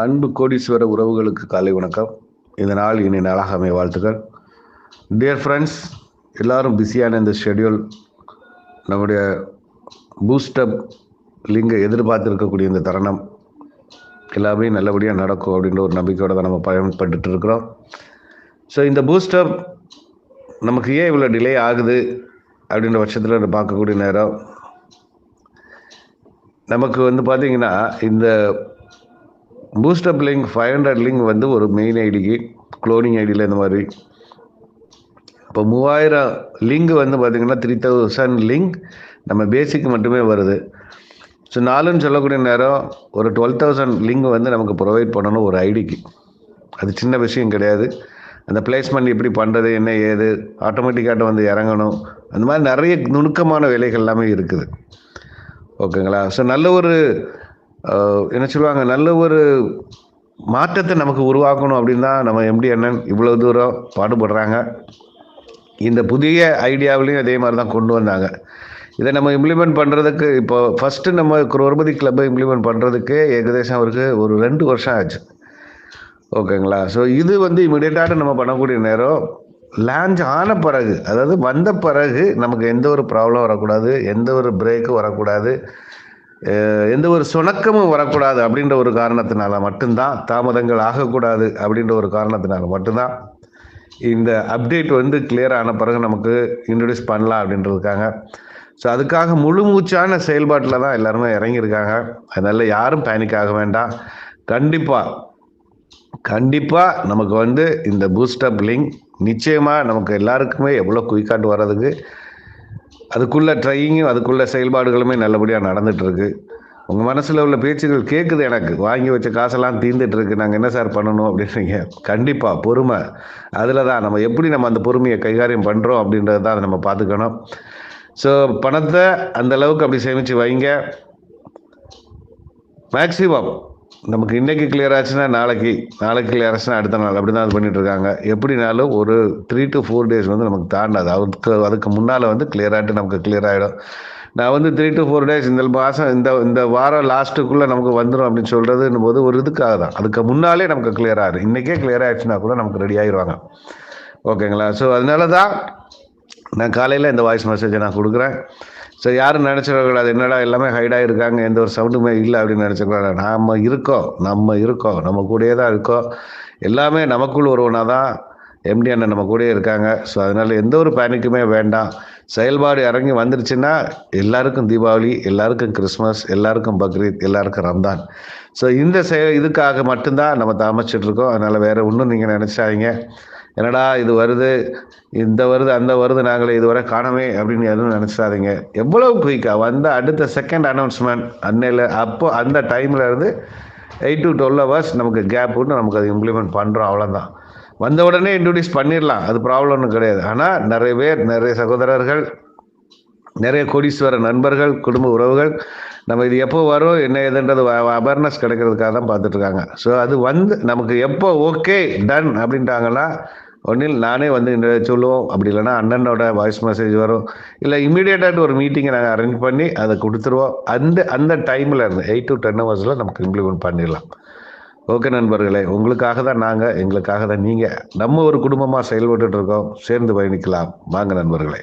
அன்பு கோடீஸ்வர உறவுகளுக்கு காலை வணக்கம். இந்த நாள் இனி நாளாக அமைய வாழ்த்துக்கள். டியர் ஃப்ரெண்ட்ஸ் எல்லாரும் பிஸியான இந்த ஷெட்யூல் நம்முடைய பூஸ்டப் லிங்கை எதிர்பார்த்துருக்கக்கூடிய இந்த தருணம் எல்லாமே நல்லபடியாக நடக்கும் அப்படின்ற ஒரு நம்பிக்கையோடு தான் நம்ம பயன்பட்டு இருக்கிறோம். ஸோ இந்த பூஸ்டப் நமக்கு ஏன் இவ்வளோ டிலே ஆகுது அப்படின்ற பட்சத்தில் பார்க்கக்கூடிய நேரம் நமக்கு வந்து பார்த்திங்கன்னா இந்த பூஸ்டப் லிங்க் ஃபைவ் ஹண்ட்ரட் லிங்க் வந்து ஒரு மெயின் ஐடிக்கு க்ளோனிங் ஐடியில் இந்த மாதிரி. இப்போ மூவாயிரம் லிங்க் வந்து பார்த்திங்கன்னா த்ரீ தௌசண்ட் லிங்க் நம்ம பேசிக் மட்டுமே வருது. ஸோ நாலுன்னு சொல்லக்கூடிய நேரம் ஒரு டுவெல் தௌசண்ட் லிங்க் வந்து நமக்கு ப்ரொவைட் பண்ணணும் ஒரு ஐடிக்கு அது சின்ன விஷயம் கிடையாது. அந்த பிளேஸ்மெண்ட் எப்படி பண்ணுறது என்ன ஏது ஆட்டோமேட்டிக்காக வந்து இறங்கணும் அந்த மாதிரி நிறைய நுணுக்கமான வேலைகள் எல்லாமே இருக்குது. ஓகேங்களா ஸோ நல்ல ஒரு என்ன சொல்லுவாங்க நல்ல ஒரு மாற்றத்தை நமக்கு உருவாக்கணும் அப்படின்னு தான் நம்ம எம்டி அண்ணன் இவ்வளோ தூரம் பாடுபடுறாங்க. இந்த புதிய ஐடியாவிலையும் அதே மாதிரி தான் கொண்டு வந்தாங்க. இதை நம்ம இம்ப்ளிமெண்ட் பண்ணுறதுக்கு இப்போ ஃபஸ்ட்டு நம்ம குரோர்பதி கிளப்பை இம்ப்ளிமெண்ட் பண்ணுறதுக்கு ஏகதேசம் அவருக்கு ஒரு ரெண்டு வருஷம் ஆச்சு. ஓகேங்களா? ஸோ இது வந்து இமிடியேட்டாக நம்ம பண்ணக்கூடிய நேரம். லான்ச் ஆன பிறகு அதாவது வந்த பிறகு நமக்கு எந்த ஒரு ப்ராப்ளம் வரக்கூடாது எந்த ஒரு பிரேக்கும் வரக்கூடாது. எந்த ஒரு சுணக்கமும் வரக்கூடாது அப்படின்ற ஒரு காரணத்தினால மட்டும்தான் தாமதங்கள் ஆகக்கூடாது அப்படின்ற ஒரு காரணத்தினால மட்டும்தான் இந்த அப்டேட் வந்து கிளியர் ஆன பிறகு நமக்கு இன்ட்ரடியூஸ் பண்ணலாம் அப்படின்றதுக்காங்க ஸோ அதுக்காக முழு மூச்சான செயல்பாட்டில் தான் எல்லாருமே இறங்கியிருக்காங்க. அதனால் யாரும் பேனிக் ஆக வேண்டாம். கண்டிப்பாக கண்டிப்பாக நமக்கு வந்து இந்த பூஸ்டப் லிங்க் நிச்சயமாக நமக்கு எல்லாருக்குமே எவ்வளோ குயிக்காட்டு வர்றதுக்கு அதுக்குள்ள ட்ரையிங்கும் அதுக்குள்ள செயல்பாடுகளுமே நல்லபடியாக நடந்துகிட்ருக்கு உங்கள் மனசில் உள்ள பேச்சுகள் கேட்குது எனக்கு. வாங்கி வச்ச காசெல்லாம் தீர்ந்துட்டு இருக்கு நாங்கள் என்ன சார் பண்ணணும் அப்படின்றீங்க? கண்டிப்பாக பொறுமை. அதில் தான் நம்ம எப்படி நம்ம அந்த பொறுமையை கைகாரியம் பண்ணுறோம் அப்படின்றத தான் அதை நம்ம பார்த்துக்கணும். ஸோ பணத்தை அந்த அளவுக்கு அப்படி சேமித்து வைங்க. மேக்ஸிமம் நமக்கு இன்றைக்கி கிளியர் ஆச்சுன்னா நாளைக்கு நாளைக்கு கிளியர் ஆச்சுன்னா அடுத்த நாள். அப்படி தான் அது பண்ணிகிட்ருக்காங்க இருக்காங்க. எப்படினாலும் ஒரு த்ரீ டு ஃபோர் டேஸ் வந்து நமக்கு தாண்டாது. அதுக்கு அதுக்கு முன்னால் வந்து கிளியராகிட்டு நமக்கு கிளியர் ஆகிடும் நான் வந்து த்ரீ டு ஃபோர் டேஸ் இந்த மாதம் இந்த இந்த வாரம் லாஸ்ட்டுக்குள்ளே நமக்கு வந்துடும் அப்படின்னு சொல்கிறதுன்னு போது ஒரு இதுக்காக தான். அதுக்கு முன்னாலே நமக்கு கிளியர் ஆகுது. இன்றைக்கே கிளியர் ஆகிடுச்சுன்னா கூட நமக்கு ரெடி ஆகிடுவாங்க ஓகேங்களா ஸோ அதனால தான் நான் காலையில் இந்த வாய்ஸ் மெசேஜை நான் கொடுக்குறேன். ஸோ யாரும் நினச்சிடக்கூடாது என்னடா எல்லாமே ஹைடாக இருக்காங்க எந்த ஒரு சவுண்டுமே இல்லை அப்படின்னு நினச்சிக்கூடாது நாம் இருக்கோம் நம்ம இருக்கோம் நம்ம கூடயே தான் இருக்கோம். எல்லாமே நமக்குள் ஒருவனாக தான். எம்டி அண்ணன் நம்ம கூடயே இருக்காங்க. ஸோ அதனால் எந்த ஒரு பேனிக்குமே வேண்டாம். செயல்பாடு இறங்கி வந்துருச்சுன்னா எல்லாருக்கும் தீபாவளி எல்லாருக்கும் கிறிஸ்மஸ் எல்லாருக்கும் பக்ரீத் எல்லாருக்கும் ரம்தான் ஸோ இந்த செய இதுக்காக மட்டும்தான் நம்ம தாமச்சிட்ருக்கோம் அதனால் வேறு ஒன்றும் நீங்கள் நினச்சாதீங்க. என்னடா இது வருது? இந்த வருது அந்த வருது நாங்களே இதுவரை காணவே அப்படின்னு எதுவும் நினச்சாதீங்க எவ்வளவு குயிக்காக வந்த அடுத்த செகண்ட் அனௌன்ஸ்மெண்ட் அன்னையில் அப்போ அந்த டைமில் இருந்து எயிட் டு டுவெல் ஹவர்ஸ் நமக்கு கேப் விட்டு நமக்கு அது இம்ப்ளிமெண்ட் பண்ணுறோம் அவ்வளோதான் வந்த உடனே இன்ட்ரடியூஸ் பண்ணிடலாம் அது ப்ராப்ளம் ஒன்றும் கிடையாது. ஆனால் நிறைய பேர் நிறைய சகோதரர்கள் நிறைய கோடீஸ்வர நண்பர்கள் குடும்ப உறவுகள் நம்ம இது எப்போ வரும் என்ன ஏதுன்றது அவேர்னஸ் கிடைக்கிறதுக்காக தான் பார்த்துட்ருக்காங்க. ஸோ அது வந்து நமக்கு எப்போ ஓகே டன் அப்படின்ட்டாங்கன்னா ஒன்றில் நானே வந்து சொல்லுவோம். அப்படி இல்லைன்னா அண்ணனோட வாய்ஸ் மெசேஜ் வரும். இல்லை இமீடியட்டாக ஒரு மீட்டிங்கை நாங்கள் அரேஞ்ச் பண்ணி அதை கொடுத்துருவோம். அந்த அந்த டைமில் இருந்து எயிட் டு டென் ஹவர்ஸில் நமக்கு இம்ப்ளிமெண்ட் பண்ணிடலாம். ஓகே நண்பர்களே உங்களுக்காக தான் நாங்கள் எங்களுக்காக தான் நீங்கள் நம்ம ஒரு குடும்பமாக செயல்பட்டு இருக்கோம் சேர்ந்து பயணிக்கலாம். வாங்க நண்பர்களே.